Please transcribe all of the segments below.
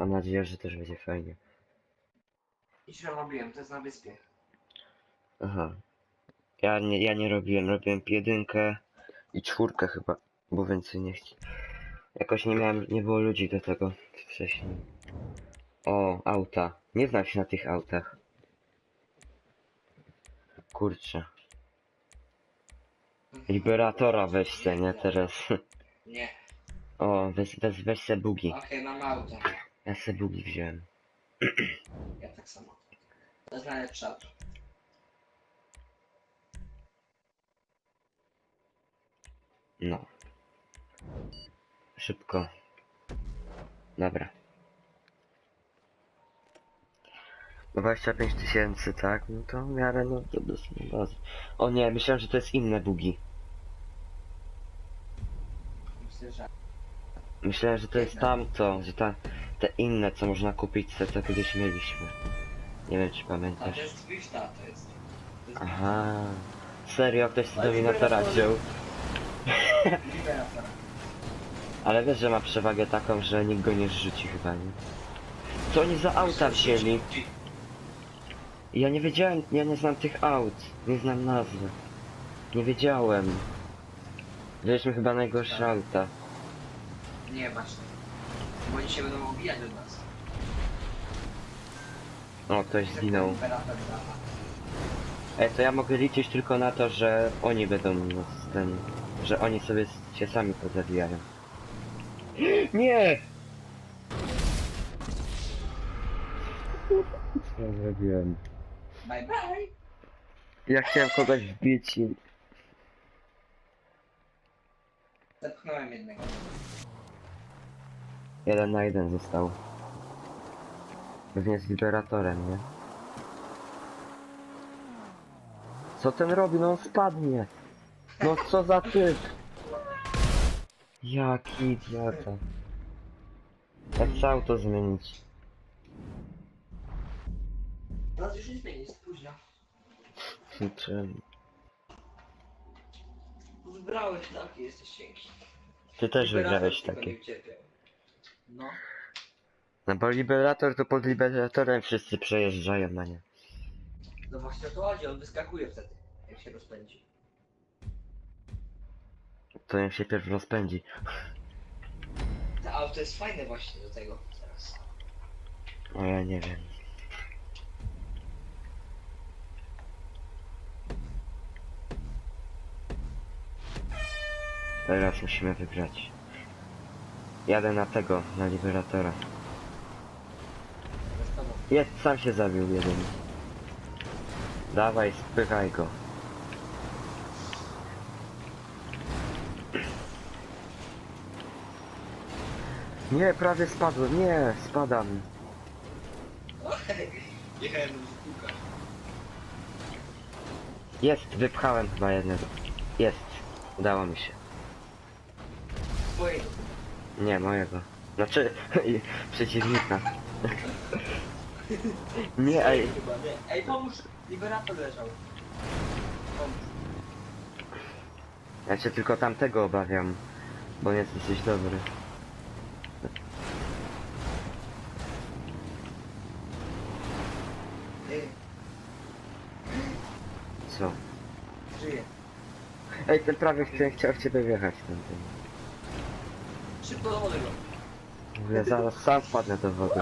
Mam nadzieję, że też będzie fajnie. Idź robiłem, to jest na wyspie. Aha. Ja nie, ja nie robiłem, robiłem jedynkę i czwórkę chyba, bo więcej nie chcę. Jakoś nie miałem, nie było ludzi do tego wcześniej. O, auta. Nie znam się na tych autach. Kurczę. Liberatora weź se, nie teraz. Nie. O, weź, weź, weź se bugi. Okej, mam auto. Ja se bugi wziąłem. Ja tak samo. To jest najlepsze auto. No. Szybko. Dobra. 25 tysięcy, tak? No to w miarę, no to dosyć. O nie, myślałem, że to jest inne bugi. Myślę, że... Myślałem, że to jest tamto, że ta, te inne, co można kupić, te, co kiedyś mieliśmy. Nie wiem, czy A pamiętasz. Twista, to jest... To jest Aha. Serio, ktoś z Dominatora wziął. Liberator. Ale wiesz, że ma przewagę taką, że nikt go nie zrzuci chyba, nie? Co oni za auta wzięli? Ja nie wiedziałem, ja nie znam tych aut, nie znam nazwy. Nie wiedziałem. Wzięliśmy chyba najgorsze auta. Nie, właśnie. Bo oni się będą obijać od nas. O, ktoś zginął. Ej, to ja mogę liczyć tylko na to, że oni będą nas ten... Że oni sobie s- się sami pozabijają. Nie! Co zrobiłem? Bye bye! Ja chciałem kogoś wbić i... Zepchnąłem jednego. Jeden na jeden został. Pewnie z liberatorem, nie? Co ten robi? No on spadnie. No co za typ? Jaki idiota. Jak chciał to zmienić? Teraz już nie zmieni, jest późno. Czym? Wybrałeś taki, jesteś cienki. Ty też Liberator wygrałeś tylko takie. nie ucierpiał. No. No bo liberator to pod liberatorem wszyscy przejeżdżają na nie. No właśnie o to chodzi, on wyskakuje wtedy, jak się rozpędzi. To niech się pierw rozpędzi. To auto jest fajne właśnie do tego teraz. O ja nie wiem. Teraz musimy wygrać. Jadę na tego, na liberatora. Jest, sam się zabił jeden. Dawaj, spychaj go. Nie, prawie spadłem, nie, spadam. Jechałem. Jest, wypchałem chyba jednego. Jest, udało mi się. Twojego. Nie, mojego. Znaczy, przeciwnika. Nie, ej, Chyba nie. Ej, pomóż! Liberator leżał. Pomóż. ja się tylko tamtego obawiam, bo nie jest dosyć dobry. Ej, Co? żyje. Ej, ten prawie chciał w ciebie wjechać ten, ten. Szybko do wody go. Ja zaraz sam wpadnę do wody.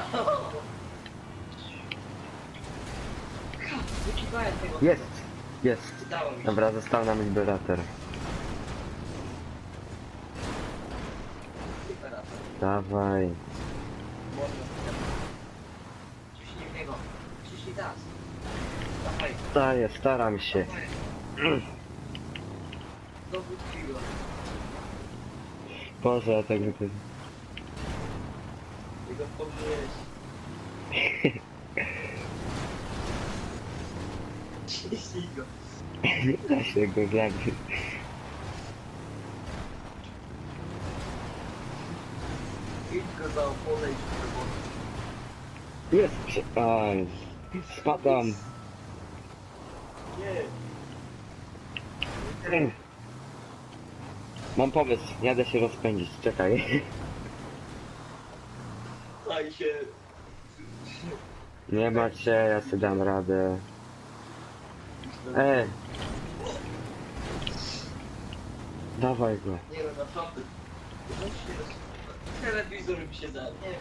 Tego. Jest, jest. Udało mi się. Dobra, został nam liberator. Dawaj. Można. Ciśnij w niego. Ciśnij teraz. Dawaj. Staję, staram się. Dowódź go. Ja tego ty... Ty go pomyłeś. Ciśnij go. Nie da się go zabić. Idź go za oponę i. Jest, prze- Aj, spadam. Nie. Mam pomysł, jadę się rozpędzić, czekaj. Słuchaj się. Nie macie, ja sobie dam radę. Ej! Dawaj go. Nie no, naprawdę. Telewizor mi się da, nie wiem.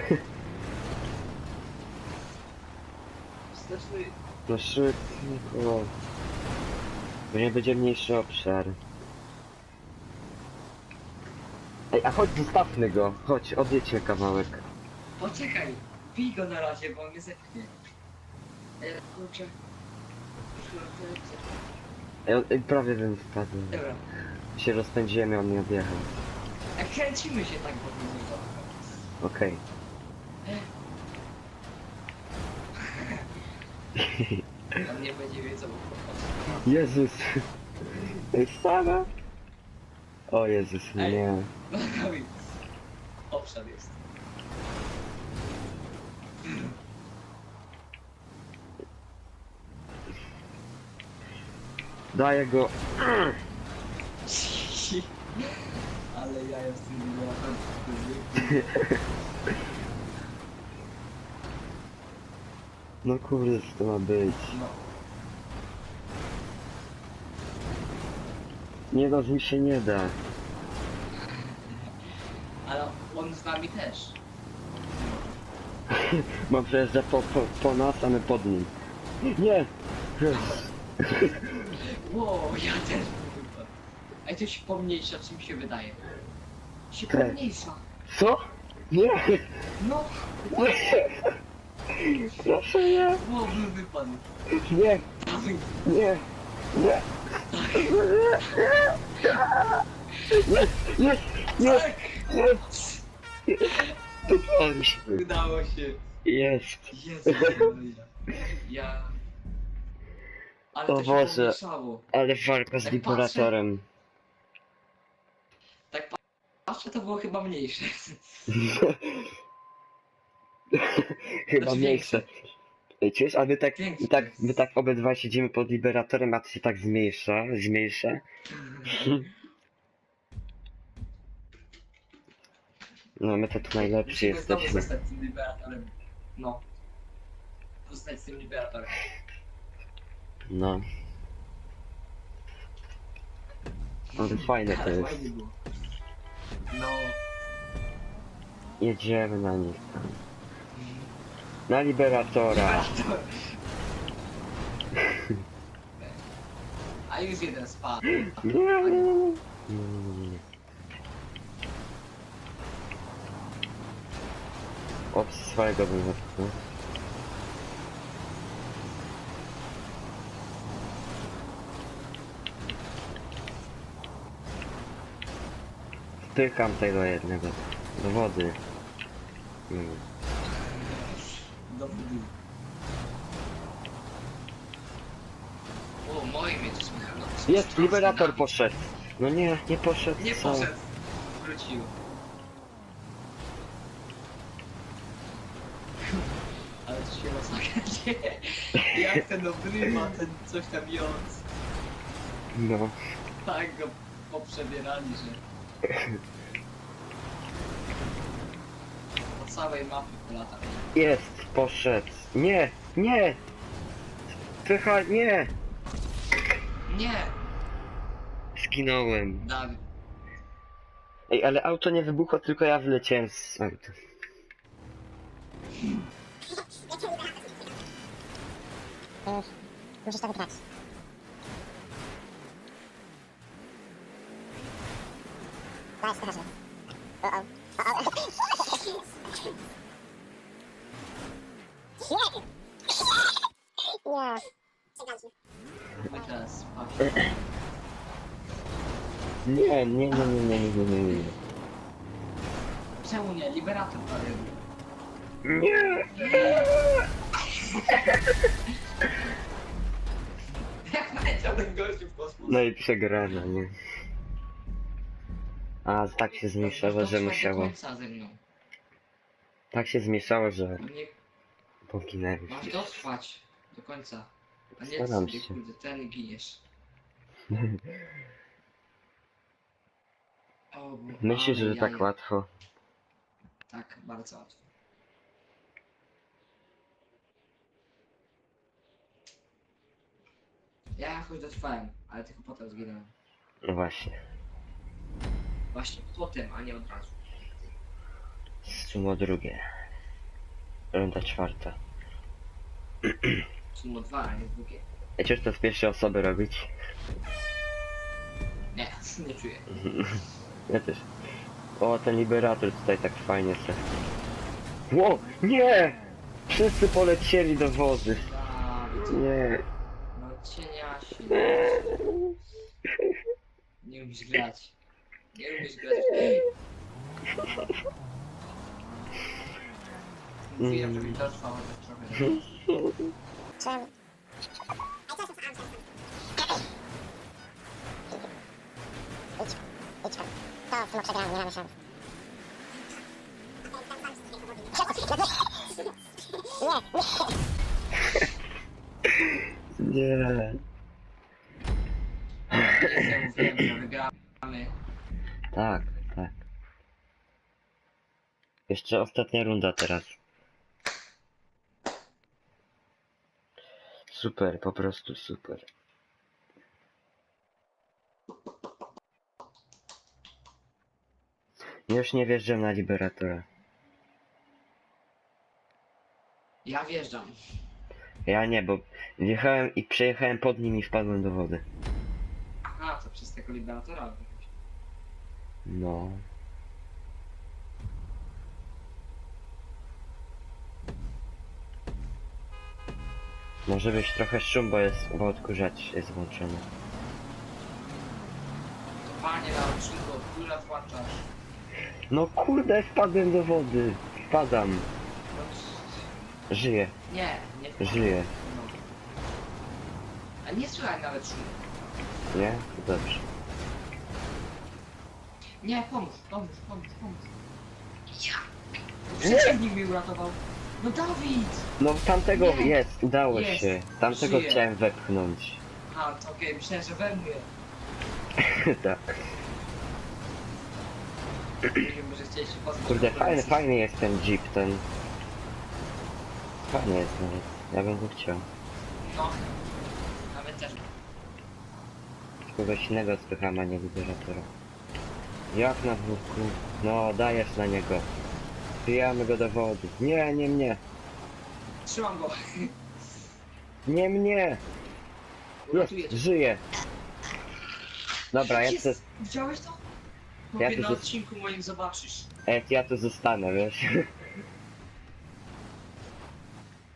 Wsteczny... No szybko. Bo nie będzie mniejszy obszar. Ej, a chodź, zostawmy go. Chodź, odjedźmy kawałek. Poczekaj, pij go na razie, bo on mnie zepchnie. Ej, kurczę. Ej, on- ej, prawie bym wpadł. Dobra. Się rozpędziłem i on mnie odjechał. A kręcimy się tak wokół niego. Okej. On nie będzie wiedział. Jezus. Sama. O Jezus, Ej. nie. No Kamil. Obszar jest. Daję go. Ale ja jestem. No kurde, co to ma być? No. Nie no, nim się nie da. Ale on z nami też. Mam przejeżdża po, po, po nas, a my pod nim. Nie! Wow, ja też wypadł. Ej, to się pomniejsza, czy mi się wydaje? Się Tak. pomniejsza. Co? Nie! No! Proszę nie! wow, bym wypadł. Nie! Dawaj. Nie! Nie! Nie! Nie! Tak! Dopali się. Udało się. Jest. Jezu, Maria. ja... Ale O to się Boże. pomieszało. Ale walka z Tak liberatorem. Tak pa- patrzę, to było chyba mniejsze. Chyba Znaczy mniejsze. Czujesz, a my tak, my tak, my tak obydwa siedzimy pod liberatorem, a to się tak zmniejsza, zmniejsza. No my to tu najlepsi Musimy znowu jesteśmy. zostać tym liberatorem. No. Zostać z tym liberatorem. No. Ale fajne to Ale jest. fajnie było. No. Jedziemy na nich. Na liberatora. Liberator. A już jeden spadł. Nie, nie, nie, nie. Nie, nie, nie. Od swojego bym wypchnął. Wtykam tego jednego. Do wody. Mm. Do wody. O, moje miecze słychać. No, Jest, liberator poszedł. No nie, nie poszedł. Nie co? poszedł. Wrócił. Ale to się dzieje. Jak ten obrywa, ten coś tam jąc. No. Tak go poprzebierali, że... Po całej mapy polata. Jest, poszedł. Nie, nie! Pycha, nie! Nie! Zginąłem. Dawid. Ej, ale auto nie wybuchło, tylko ja wleciałem z auta. Musisz to wygrać. To jest straszne. O, o. O, o. Nie. Nie. Chodź teraz, patrz. Nie, nie, nie, nie, nie, nie, nie, nie, nie. Czemu nie? Liberator prawie był. Nie! Jak leciał ten gościu w kosmos? No i przegrana, nie? A, tak się zmieszało, że musiało. końca ze mną. Tak się zmieszało, że nie, poginęłem. masz dotrwać do końca. A nie Staram sobie, się. kurde, ten giniesz. O, bo- Myślisz, że ale tak jaja. łatwo? Tak, bardzo łatwo. Ja jakoś dotrwałem, ale tylko potem zginąłem. No właśnie. Właśnie potem, a nie od razu. Sumo drugie. Runda czwarta. Sumo dwa, a nie drugie. Wiecie, że to z pierwszej osoby robić? Nie, nie czuję. Ja też. O, ten liberator tutaj tak fajnie se. Ło! Nie! Wszyscy polecieli do wody. Dawid, Nie. no cieniasie. Nie umiesz grać. Nie umiesz grać. Mówiłem, że mi to trwało tak trochę. Czemu? Idź, idź tam. To sumo przegramy, nie mamy szans. Nie, tak. Jeszcze ostatnia runda teraz. Super, po prostu super. Już nie wjeżdżam na Liberatora. Ja wjeżdżam. Ja nie, bo wjechałem i przejechałem pod nim i wpadłem do wody. Aha, to przez tego liberatora. No. Może być trochę szum, bo jest, bo odkurzacz jest włączony. To panie na odcinku, od góra włączasz. No kurde, wpadłem do wody. Wpadam. No, Żyję, Nie, nie żyję. No. A nie słychać nawet szumu. Nie? To dobrze. Nie, pomóż, pomóż, pomóż, pomóż. Ja! Przeciwnik mnie uratował. No Dawid! No tamtego Nie. jest, udało Jest. się. Tamtego Żyję. chciałem wepchnąć. A, to okej, myślałem, że we mnie. tak. Nie wiem, że chcieliście pozbyć Kurde, fajny, fajny jest ten jeep, ten... Fajny jest nawet. Ja bym go chciał. No. Nawet też. Kogoś innego spycham, a nie liberatora. Jak na dwórku? No, dajesz na niego. Wbijamy go do wody. Nie, nie mnie. Trzymam go. Nie mnie! Jest, Uratuję cię. Dobra, ja Jest. tu, Widziałeś to? Ja Mówię, tu na zos- odcinku moim zobaczysz. e, ja tu zostanę, wiesz?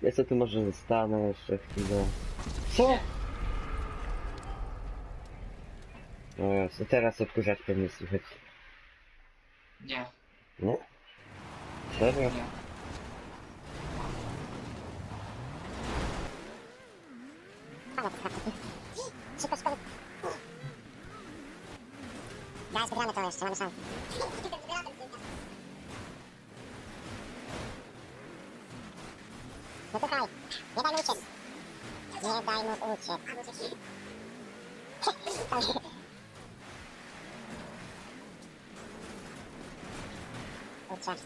Ja co tu może zostanę jeszcze chwilę. Co? No jasne, teraz odkurzacz pewnie słychać. Nie, Nie? Serio? Szybko, szybko. Guys, wygramy to jeszcze, mamy szansę. No słuchaj, nie daj mu uciec. Nie daj mu uciec. Uciec.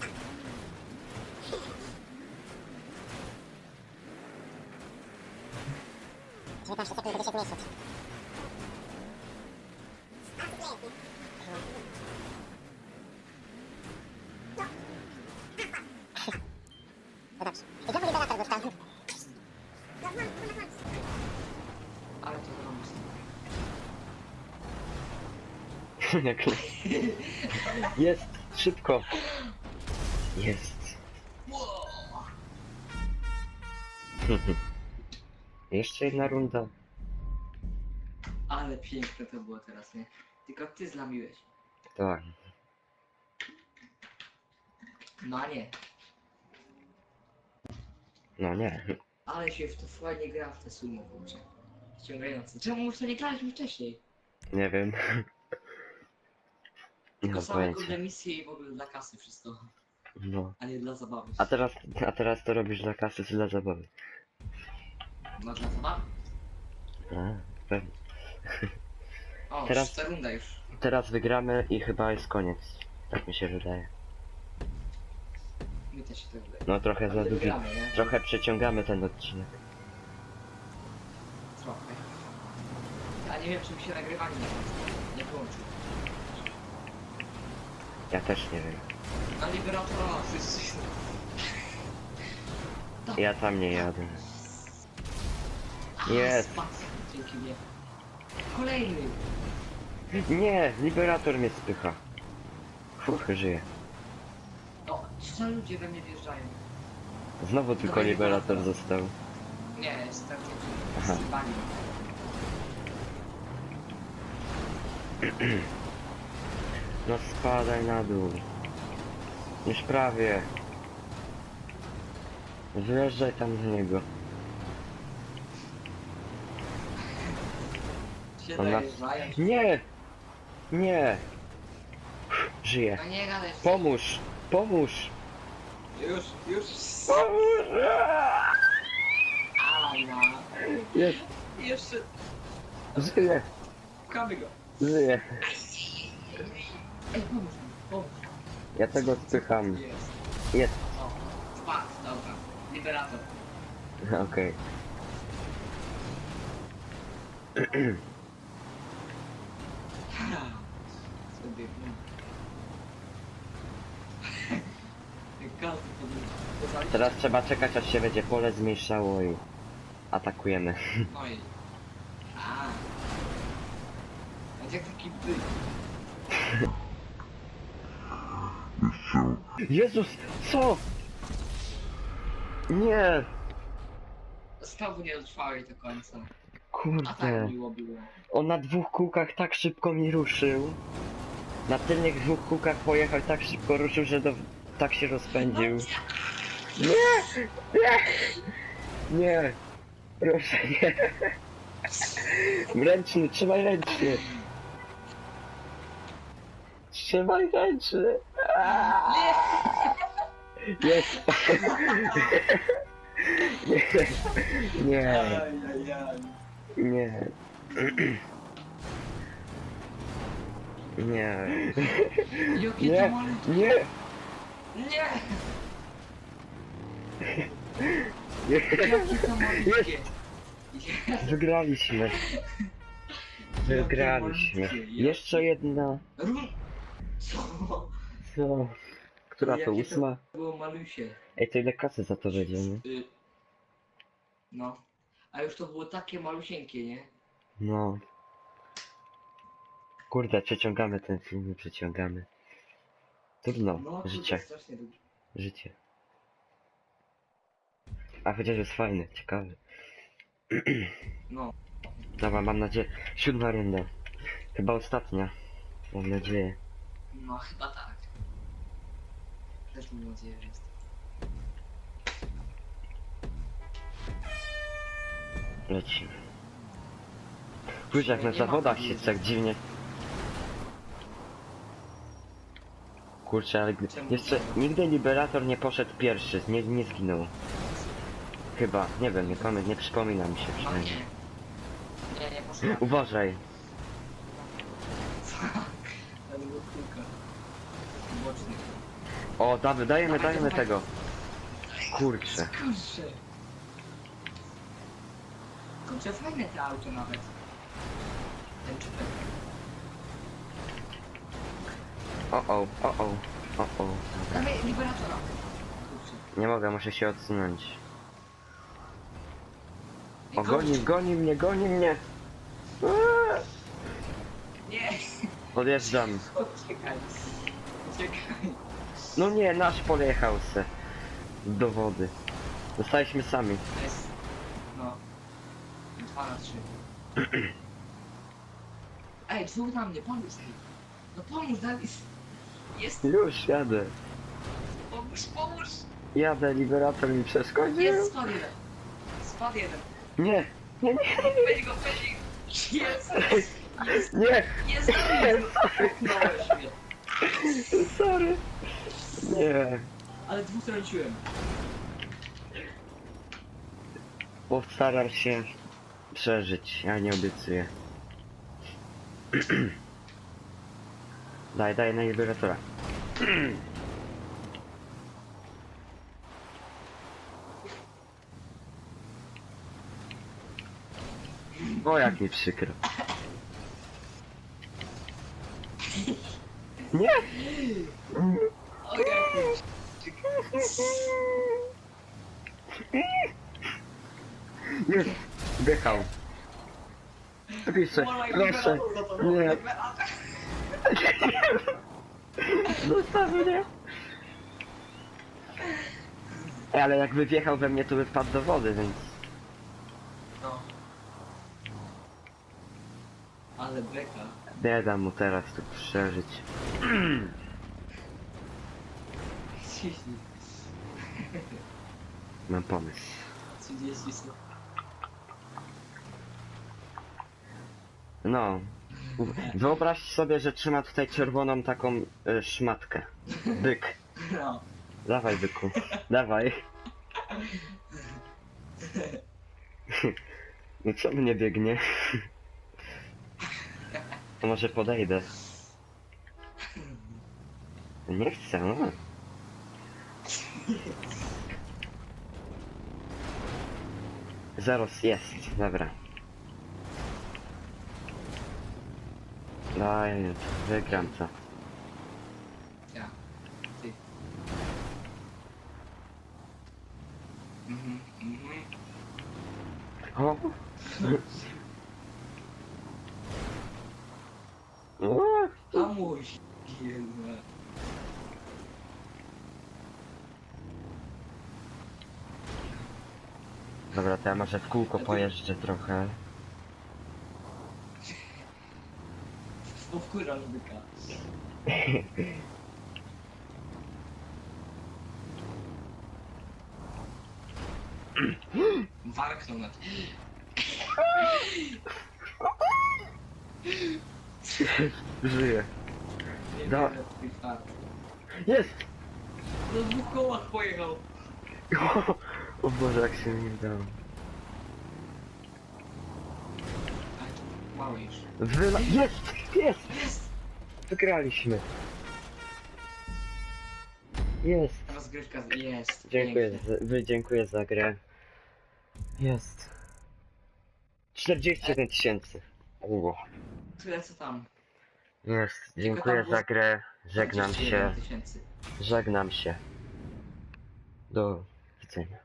Dziewiętnaście sekund, będzie się zmieścić. No dobrze. I znowu liberator dostał. Ale to. Jak... Jest! Szybko! Jest! Jeszcze jedna runda. Ale piękne to było teraz, nie? Tylko ty zlamiłeś. Tak. No nie. No nie. Ale się w to fajnie gra w te sumo, kurczę. Ściągające. Czemu w to nie graliśmy wcześniej? Nie wiem. Nie Tylko mam same pojęcia. kurde misje i w ogóle dla kasy wszystko. No. A nie dla zabawy. A teraz, a teraz to robisz dla kasy czy dla zabawy? No dla zabawy. A, pewnie. O, Teraz- runda już. Teraz wygramy i chyba jest koniec. Tak mi się wydaje. Mi też się tak wydaje. No trochę za Ale długi. nie? Trochę przeciągamy ten odcinek. Trochę. Ja nie wiem, czy mi się nagrywanie nie włączył. Ja też nie wiem. Na Liberatora wszyscy się... Ja tam nie jadę. A, Jest. spadł Dzięki mnie. Kolejny! Nie, liberator mnie spycha. Fuch, żyje. No, co ludzie we mnie wjeżdżają? Znowu tylko Dawaj, liberator liberator. został. Nie, jest tak Aha. zjebani. No spadaj na dół. Już prawie. Wyjeżdżaj tam z niego. Się On nas- dojeżdżają. Nie! Nie! Żyje. Nie gadaj. Pomóż! Pomóż! Już, już. Pomóż! A, no. Jest! Jeszcze. Żyje! Pchamy go. Żyje! Ej, pomóż. Ja tego spycham. Jest. Jest! O, spadł, dobra. Liberator. Okej. Sobie, no. Każdy podróż. Teraz trzeba czekać aż się będzie pole zmniejszało i atakujemy. Oj. A. Będzie jak taki byk. Jezus! Co? Nie! Znowu nie dotrwałeś do końca. A Kurde. tak miło było. On na dwóch kółkach tak szybko mi ruszył. Na tylnych dwóch kółkach pojechał i tak szybko ruszył, że do... tak się rozpędził. Nie! Nie! Nie! Proszę nie! Ręczny, trzymaj ręczny! Trzymaj ręczny! Aaaa! Jest! Nie! Nie! Nie. Nie. Jakie Nie. to malutkie. Nie. Nie! Nie. Jakie to malutkie. Jest. Wygraliśmy. Wygraliśmy. Jeszcze jedna. Ru- Co? Co? Która to Jakie to- ósma? Było malusie. Ej, to ile kasy za to będzie, nie? Y, No. A już to było takie malusieńkie, nie? No. Kurde, przeciągamy ten film, przeciągamy. Trudno. No, to Życie. strasznie. Życie. A chociaż jest fajny, ciekawy. No. Dobra, mam nadzieję. Siódma runda. Chyba ostatnia. Mam nadzieję. No chyba tak. Też mam nadzieję, że jest. Lecimy. Kurczę, jak na Nie ma zawodach się tak dziwnie. Kurczę, ale gdy... Czemu jeszcze nigdy Liberator nie poszedł pierwszy, nie, nie zginął. Chyba, nie wiem, nie pamiętam, nie przypomina mi się No przynajmniej. nie. Nie, nie poszła. Uważaj. Bocznych. O, dajemy, Dawaj, dajemy dawaj. tego. Kurczę. Kurczę. Kurczę, fajne te auto nawet. Ten czupek. O, o, o, o, o, o. Dawaj Liberatora. Kurczę. Nie mogę, muszę się odsunąć. Ej, O, goni, goni mnie, goni mnie. Eee! Nie! Odjeżdżam. Uciekaj. Uciekaj. No nie, nasz pojechał se. Do wody. Zostaliśmy sami. To jest... No. Dwa na trzy. Ej, dwóch na mnie, pomóż mi. No pomóż, Dawid. Jest, Już jadę. pomóż, pomóż. Jadę, liberator mi przeszkodził. Jest, spadł jeden. Spadł jeden. Nie, nie, nie, Weź go, weź go. Jest, nie! Nie zdałeś. Sorry! Nie! Ale dwóch trąciłem. Postaram się przeżyć, ja nie obiecuję. daj, daj na liberatora. o, jak mi przykro. Nie! O Nie, wjechał. Piszę, proszę. Nie. Zostaw mnie. Ej, Ale jakby wjechał we mnie, to by wpadł do wody, więc... No. Ale beka. Nie dam mu teraz tu przeżyć. Ciśnij. Mam pomysł. 30 sekund. No. Wyobraź sobie, że trzyma tutaj czerwoną taką y, szmatkę. Byk. No. Dawaj, byku. Dawaj. No co mnie biegnie? To może podejdę. Nie chcę. Zeros jest, dobra. Daj, wygram to. Ja. Ty. Mhm, mhm. O! O! Hamuj. Jedna. Dobra, to ja może w kółko pojeżdżę trochę. Powkurasz byka. Warknął na to. Żyję. Nie Da. wierzę w twój fart. Jest! Na dwóch kołach pojechał. O, Boże, jak się nie udało. Mały już. Wyla... Jest! Jest! Jest! Wygraliśmy. Jest. Rozgrywka z- jest. Dziękuję, Pięknie. za, wy, dziękuję za grę. Jest. 41 tysięcy. Uło. Tyle co tam. Jest. Dziękuję za grę. Żegnam 21 się. tysięcy. Żegnam się. Do widzenia.